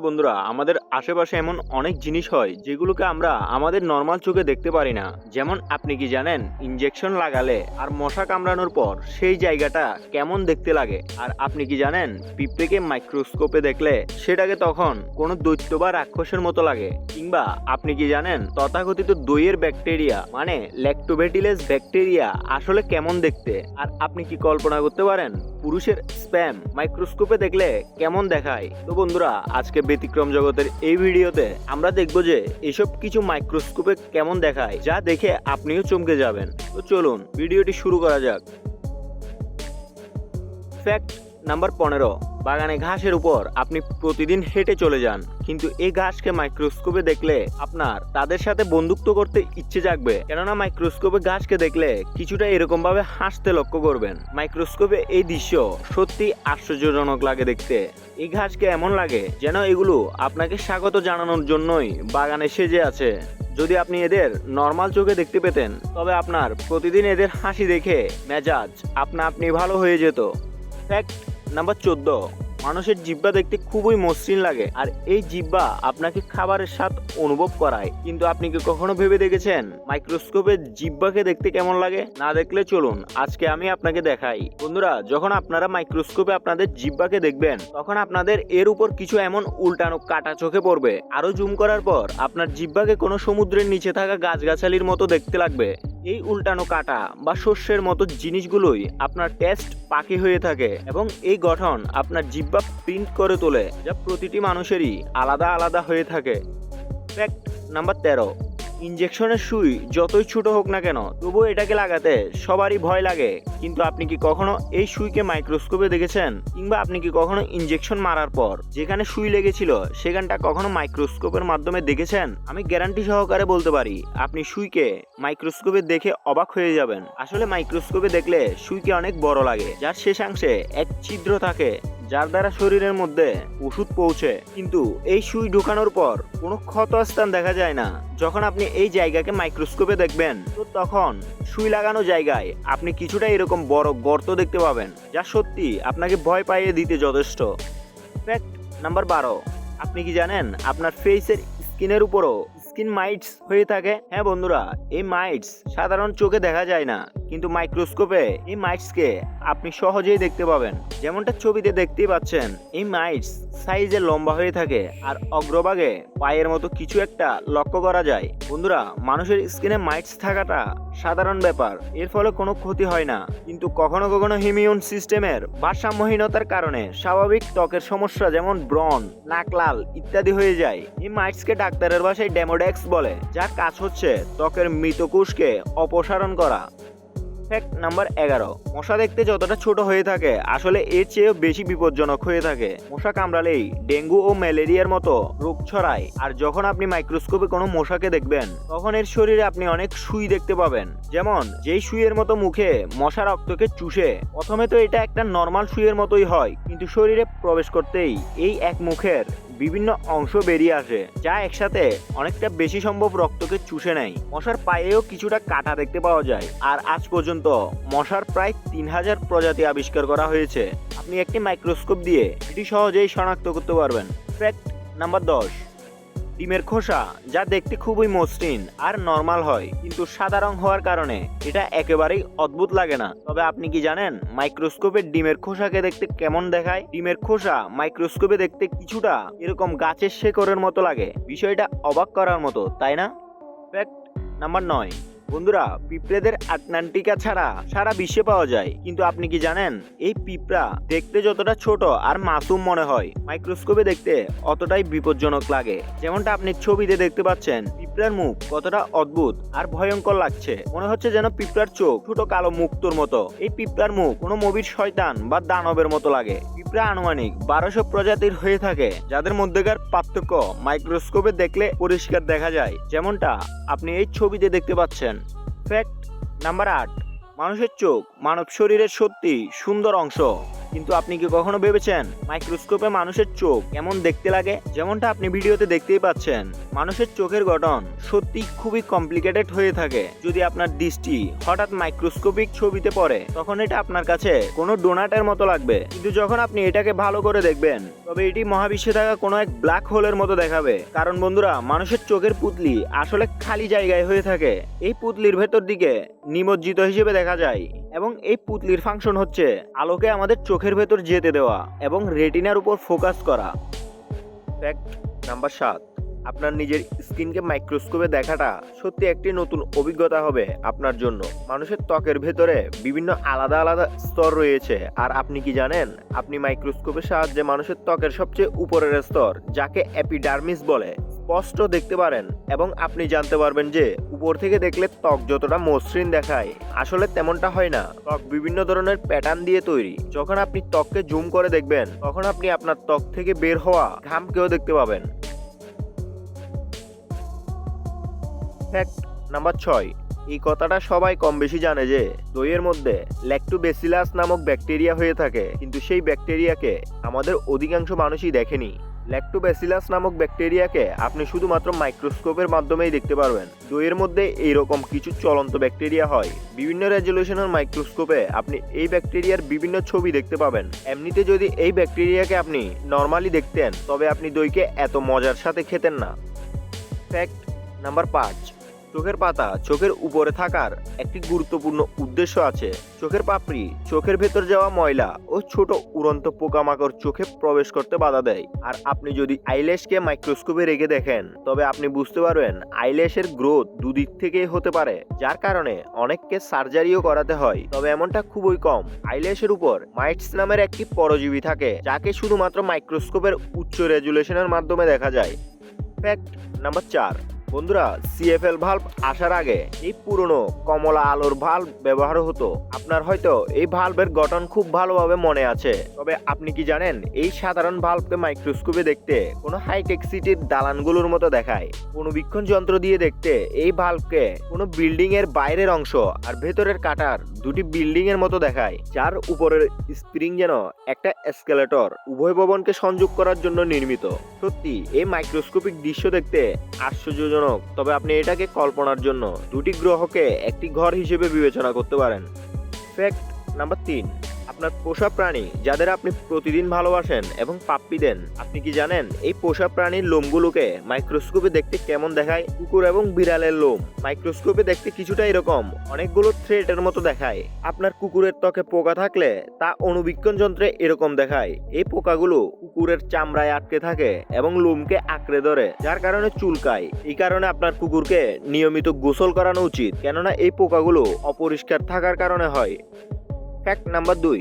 Hello বন্ধুরা, আমাদের আশেপাশে এমন অনেক জিনিস হয় যেগুলোকে আমরা আমাদের নর্মাল চোখে দেখতে পারি না। যেমন আপনি কি জানেন ইনজেকশন লাগালে আর মশা কামড়ানোর পর সেই জায়গাটা কেমন দেখতে লাগে? আর আপনি কি জানেন, পিঁপড়েকে মাইক্রোস্কোপে দেখলে সেটাকে তখন কোনো দৈত্য বা রাক্ষসের মতো লাগে। কিংবা আপনি কি জানেন, তথাকথিত দইয়ের ব্যাকটেরিয়া মানে ল্যাক্টোভেটিলেস ব্যাকটেরিয়া আসলে কেমন দেখতে? আর আপনি কি কল্পনা করতে পারেন? পুরুষের স্প্যাম মাইক্রোস্কোপে দেখলে কেমন দেখায়? তো বন্ধুরা, আজকে ব্যতিক্রম জগতের এই ভিডিওতে আমরা দেখব যে এসব কিছু মাইক্রোস্কোপে কেমন দেখায়, যা দেখে আপনিও চমকে যাবেন। তো চলুন, ভিডিওটি শুরু করা যাক। ফ্যাক্ট নাম্বার পনেরো, বাগানে ঘাসের উপর আপনি প্রতিদিন হেঁটে চলে যান, কিন্তু এই ঘাসকে মাইক্রোস্কোপে দেখলে আপনার তাদের সাথে বন্ধুত্ব করতে ইচ্ছে জাগবে। কেননা মাইক্রোস্কোপে ঘাসকে দেখলে কিছুটা এরকম ভাবে হাসতে লক্ষ্য করবেন। মাইক্রোস্কোপে এই দৃশ্য সত্যি আশ্চর্যজনক লাগে দেখতে। এই ঘাসকে এমন লাগে যেন এগুলো আপনাকে স্বাগত জানানোর জন্যই বাগানে সেজে আছে। যদি আপনি এদের নর্মাল চোখে দেখতে পেতেন, তবে আপনার প্রতিদিন এদের হাসি দেখে মেজাজ আপনা আপনি ভালো হয়ে যেত। ফ্যাক্ট নাম্বার চোদ্দ, মানুষের জিব্বা দেখতে খুবই মসৃণ লাগে আর এই জিব্বা আপনাকে খাবারের স্বাদ অনুভব করায়। কিন্তু আপনি কি কখনো ভেবে দেখেছেন? মাইক্রোস্কোপে জিব্বাকে দেখতে কেমন লাগে? না দেখলে চলুন, আজকে আমি আপনাকে দেখাই। বন্ধুরা, যখন আপনারা মাইক্রোস্কোপে আপনাদের জিব্বাকে দেখবেন, তখন আপনাদের এর উপর কিছু এমন উল্টানো কাটা চোখে পড়বে। আরও জুম করার পর আপনার জিব্বাকে কোনো সমুদ্রের নিচে থাকা গাছগাছালির মতো দেখতে লাগবে। এই উল্টানো কাটা বা শস্যের মতো জিনিসগুলোই আপনার টেস্ট পাখি হয়ে থাকে এবং এই গঠন আপনার জিব্বা প্রিন্ট করে তোলে। যা প্রতিটি মানুষেরই আলাদা আলাদা হয়ে থাকে। ফ্যাক্ট নাম্বার তেরো। ইনজেকশনের সুই যতই ছোট হোক না কেন, তবুও এটাকে লাগাতে সবারই ভয় লাগে। কিন্তু আপনি কি কখনো এই সুইকে মাইক্রোস্কোপে দেখেছেন? কিংবা আপনি কি কখনো ইনজেকশন মারার পর যেখানে সুই লেগেছিল, সেখানটা কখনো মাইক্রোস্কোপের মাধ্যমে দেখেছেন? আমি গ্যারান্টি সহকারে বলতে পারি, আপনি সুইকে মাইক্রোস্কোপে দেখে অবাক হয়ে যাবেন। আসলে মাইক্রোস্কোপে দেখলে সুইকে অনেক বড় লাগে, যার শেষাংশে এক ছিদ্র থাকে যার দ্বারা শরীরের মধ্যে ওষুধ পৌঁছে, কিন্তু এই সুই ঢুকানোর পর কোনো ক্ষত স্থান দেখা যায় না। যখন আপনি এই জায়গাকে মাইক্রোস্কোপে দেখবেন, তো তখন সুই লাগানো জায়গায় আপনি কিছুটা এরকম বড় গর্ত দেখতে পাবেন, যা সত্যি আপনাকে ভয় পাইয়ে দিতে যথেষ্ট। ফ্যাক্ট নাম্বার বারো। আপনি কি জানেন, আপনার ফেসের স্কিনের উপরও স্কিন মাইটস হয়ে থাকে? হ্যাঁ বন্ধুরা, এই মাইটস সাধারণ চোখে দেখা যায় না। কিন্তু মাইক্রোস্কোপে এই মাইটসকে আপনি সহজেই দেখতে পাবেন। যেমনটা ছবিতে দেখতেই পাচ্ছেন, এই মাইটস সাইজে লম্বা হয়ে থাকে আর অগ্রভাগে পায়ের মতো কিছু একটা লক্ষ্য করা যায়। বন্ধুরা, মানুষের স্কিনে মাইটস থাকাটা সাধারণ ব্যাপার। এর ফলে কোনো ক্ষতি হয় না। কিন্তু কখনো কখনো হিমিউন সিস্টেমের ভারসাম্যহীনতার কারণে স্বাভাবিক ত্বকের সমস্যা যেমন ব্রন নাক লাল ইত্যাদি হয়ে যায়। এই মাইটসকে ডাক্তারের ভাষায় ডেমোডেক্স বলে, যার কাজ হচ্ছে ত্বকের মৃত কোষকে অপসারণ করা। ফ্যাক্ট নাম্বার এগারো। মশা দেখতে যতটা ছোট হয়ে থাকে, আসলে এর চেয়েও বেশি বিপজ্জনক হয়ে থাকে। মশা কামড়ালেই ডেঙ্গু ও ম্যালেরিয়ার মতো রোগ ছড়ায়, আর যখন আপনি মাইক্রোস্কোপে কোনো মশাকে দেখবেন, তখন এর শরীরে আপনি অনেক সুই দেখতে পাবেন। যেমন, যেই সুইয়ের মতো মুখে মশা রক্তকে চুষে, প্রথমে তো এটা একটা নর্মাল সুইয়ের মতোই হয়, কিন্তু শরীরে প্রবেশ করতেই এই এক মুখের বিভিন্ন অংশ বেরিয়ে আসে, যা একসাথে অনেকটা বেশি সম্ভব রক্তকে চুষে নেয়। মশার পায়েও কিছুটা কাটা দেখতে পাওয়া যায়। আর আজ পর্যন্ত মশার প্রায় তিন হাজার প্রজাতি আবিষ্কার করা হয়েছে। আপনি একটি মাইক্রোস্কোপ দিয়ে এটি সহজেই শনাক্ত করতে পারবেন। ফ্যাক্ট নাম্বার দশ। ডিমের খোসা, যা দেখতে খুবই মসৃণ আর নর্মাল হয়, কিন্তু সাদা রং হওয়ার কারণে এটা একেবারেই অদ্ভুত লাগে না। তবে আপনি কি জানেন মাইক্রোস্কোপে ডিমের খোসাকে দেখতে কেমন দেখায়? ডিমের খোসা মাইক্রোস্কোপে দেখতে কিছুটা এরকম গাছের শেকড়ের মতো লাগে। বিষয়টা অবাক করার মতো, তাই না? ফ্যাক্ট নাম্বার নয়। বন্ধুরা, পিঁপড়েদের আটলান্টিকা ছাড়া সারা বিশ্বে পাওয়া যায়। কিন্তু আপনি কি জানেন, এই পিঁপড়া দেখতে যতটা ছোট আর মাসুম মনে হয়, মাইক্রোস্কোপে দেখতে অতটাই বিপজ্জনক লাগে। যেমনটা আপনি ছবিতে দেখতে পাচ্ছেন, পিঁপড়ার মুখ কতটা অদ্ভুত আর ভয়ঙ্কর লাগছে। মনে হচ্ছে যেন পিঁপড়ার চোখ ছোট কালো মুক্তোর মতো। এই পিঁপড়ার মুখ কোনো মুভির শয়তান বা দানবের মতো লাগে। পিঁপড়া আনুমানিক বারোশো প্রজাতির হয়ে থাকে, যাদের মধ্যেকার পার্থক্য মাইক্রোস্কোপে দেখলে পরিষ্কার দেখা যায়। যেমনটা আপনি এই ছবিতে দেখতে পাচ্ছেন। ফ্যাক্ট নাম্বার আট মানুষের চোখ মানব শরীরের সত্যি সুন্দর অংশ। কিন্তু আপনি কি কখনো ভেবেছেন মাইক্রোস্কোপে মানুষের চোখ কেমন দেখতে লাগে? যেমনটা আপনি ভিডিওতে দেখতেই পাচ্ছেন, মানুষের চোখের গঠন সত্যি খুবই কমপ্লিকেটেড হয়ে থাকে। যদি আপনার দৃষ্টি হঠাৎ মাইক্রোস্কোপিক ছবিতে পড়ে, তখন এটা আপনার কাছে কোনো ডোনাটের মতো লাগবে। কিন্তু যখন আপনি এটাকে ভালো করে দেখবেন, তবে এটি মহাবিশ্বে থাকা কোনো এক ব্ল্যাক হোলের মতো দেখাবে। কারণ বন্ধুরা, মানুষের চোখের পুতলি আসলে খালি জায়গায় হয়ে থাকে। এই পুতলির ভেতর দিকে নিমজ্জিত হিসেবে দেখা যায়। এবং এই পুতলির ফাংশন হচ্ছে আলোকে আমাদের চোখের ভেতর যেতে দেওয়া এবং রেটিনার উপর ফোকাস করা। ফ্যাক্ট নাম্বার সাত, আপনার নিজের স্কিনকে মাইক্রোস্কোপে দেখাটা সত্যি একটি নতুন অভিজ্ঞতা হবে আপনার জন্য। মানুষের ত্বকের ভেতরে বিভিন্ন আলাদা আলাদা স্তর রয়েছে আর আপনি কি জানেন? আপনি মাইক্রোস্কোপের সাহায্যে মানুষের ত্বকের সবচেয়ে উপরের স্তর, যাকে অ্যাপিডার্মিস বলে, স্পষ্ট দেখতে পারেন এবং আপনি জানতে পারবেন যে উপর থেকে দেখলে ত্বক যতটা মসৃণ দেখায়, আসলে তেমনটা হয় না। ত্বক বিভিন্ন ধরনের প্যাটার্ন দিয়ে তৈরি। যখন আপনি ত্বককে জুম করে দেখবেন, তখন আপনি আপনার ত্বক থেকে বের হওয়া ঘামকেও দেখতে পাবেন। ফ্যাক্ট নাম্বার ছয়। এই কথাটা সবাই কম বেশি জানে যে, দইয়ের মধ্যে ল্যাক্টোবেসিলাস নামক ব্যাকটেরিয়া হয়ে থাকে। কিন্তু সেই ব্যাকটেরিয়াকে আমাদের অধিকাংশ মানুষই দেখেনি। ল্যাক্টোব্যাসিলাস নামক ব্যাকটেরিয়াকে আপনি শুধুমাত্র মাইক্রোস্কোপের মাধ্যমেই দেখতে পারবেন। দইয়ের মধ্যে এইরকম কিছু চলন্ত ব্যাকটেরিয়া হয়। বিভিন্ন রেজলিউশনের মাইক্রোস্কোপে আপনি এই ব্যাকটেরিয়ার বিভিন্ন ছবি দেখতে পাবেন। এমনিতে যদি এই ব্যাকটেরিয়াকে আপনি নর্মালি দেখতেন, তবে আপনি দইকে এত মজার সাথে খেতেন না। ফ্যাক্ট নাম্বার পাঁচ। চোখের পাতা চোখের উপরে থাকার একটি গুরুত্বপূর্ণ উদ্দেশ্য আছে। চোখের পাপড়ি, চোখের ভেতর যাওয়া ময়লা ও ছোট উড়ন্ত পোকামাকড় চোখে প্রবেশ করতে বাধা দেয়। আর আপনি যদি আইল্যাশকে মাইক্রোস্কোপে রেখে দেখেন, তবে আপনি বুঝতে পারবেন আইল্যাশের গ্রোথ দুদিক থেকেই হতে পারে, যার কারণে অনেককে সার্জারিও করাতে হয়। তবে এমনটা খুবই কম। আইল্যাশের উপর মাইটস নামের একটি পরজীবী থাকে, যাকে শুধুমাত্র মাইক্রোস্কোপের উচ্চ রেজুলেশনের মাধ্যমে দেখা যায়। ফ্যাক্ট নাম্বার চার। বন্ধুরা সিএফএল ভাল্ব আসার আগে এই পুরনো কমলা আলোর ভাল্ব ব্যবহার হতো। আপনার হয়তো এই ভাল্বের গঠন খুব ভালোভাবে মনে আছে। তবে আপনি কি জানেন, এই সাধারণ ভাল্বকে মাইক্রোস্কোপে দেখতে কোনো হাইটেক সিটির দালানগুলোর মতো দেখায়। অনুবীক্ষণ যন্ত্র দিয়ে দেখতে এই ভাল্বকে কোনো বিল্ডিং এর বাইরের অংশ আর ভেতরের কাটার দুটি বিল্ডিং এর মতো দেখায়, যার উপরের স্প্রিং যেন একটা এসকেলেটর উভয় ভবনকে সংযোগ করার জন্য নির্মিত। সত্যি, এই মাইক্রোস্কোপিক দৃশ্য দেখতে আশ্চর্যজনক, তবে আপনি এটাকে কল্পনার জন্য দুটি গ্রহকে একটি ঘর হিসেবে বিবেচনা করতে পারেন। ফ্যাক্ট নাম্বার তিন। আপনার পোষা প্রাণী যাদের আপনি প্রতিদিন ভালোবাসেন এবং পাপ্পি দেন, আপনি কি জানেন এই পোষা প্রাণীর লোমগুলোকে মাইক্রোস্কোপে দেখতে কেমন দেখায়? কুকুর এবং বিড়ালের লোম। মাইক্রোস্কোপে দেখতে কিছুটা এরকম, অনেকগুলো থ্রেটের মতো দেখায়। আপনার কুকুরের ত্বকে পোকা থাকলে তা অনুবীক্ষণ যন্ত্রে এরকম দেখায়। এই পোকাগুলো কুকুরের চামড়ায় আটকে থাকে এবং লোমকে আঁকড়ে ধরে, যার কারণে চুলকায়। এই কারণে আপনার কুকুরকে নিয়মিত গোসল করানো উচিত, কেননা এই পোকাগুলো অপরিষ্কার থাকার কারণে হয়। ফ্যাক্ট নাম্বার দুই।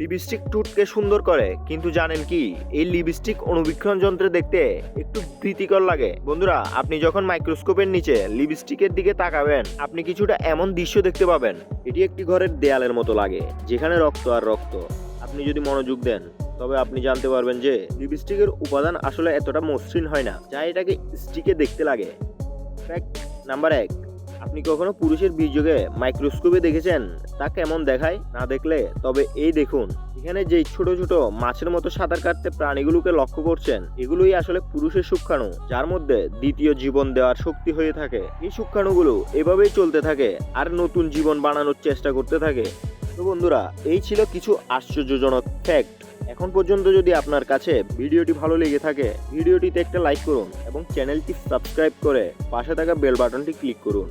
লিপস্টিক ঠোঁটকে সুন্দর করে, কিন্তু জানেন কি, এই লিপস্টিক অনুবীক্ষণ যন্ত্রে দেখতে একটু ভীতিকর লাগে। বন্ধুরা, আপনি যখন মাইক্রোস্কোপের নিচে লিপস্টিকের দিকে তাকাবেন, আপনি কিছুটা এমন দৃশ্য দেখতে পাবেন। এটি একটি ঘরের দেয়ালের মতো লাগে, যেখানে রক্ত আর রক্ত। আপনি যদি মনোযোগ দেন, তবে আপনি জানতে পারবেন যে লিপস্টিকের উপাদান আসলে এতটা মসৃণ হয় না, যা এটাকে স্টিকে দেখতে লাগে। ফ্যাক্ট নাম্বার এক। আপনি কখনো পুরুষের বীর্যকে মাইক্রোস্কোপে দেখেছেন? তা কেমন দেখায়? না দেখলে? তবে এই দেখুন, এখানে যেই ছোট ছোট মাছের মতো সাঁতার কাটতে প্রাণীগুলোকে লক্ষ্য করছেন, এগুলোই আসলে পুরুষের সূক্ষ্মাণু যার মধ্যে দ্বিতীয় জীবন দেওয়ার শক্তি হয়ে থাকে। এই সূক্ষ্মাণুগুলো এভাবেই চলতে থাকে আর নতুন জীবন বানানোর চেষ্টা করতে থাকে। তো বন্ধুরা, এই ছিল কিছু আশ্চর্যজনক ফ্যাক্ট এখন পর্যন্ত যদি আপনার কাছে ভিডিওটি ভালো লেগে থাকে, ভিডিওটিতে একটা লাইক করুন এবং চ্যানেলটি সাবস্ক্রাইব করে পাশে থাকা বেল বাটনটি ক্লিক করুন।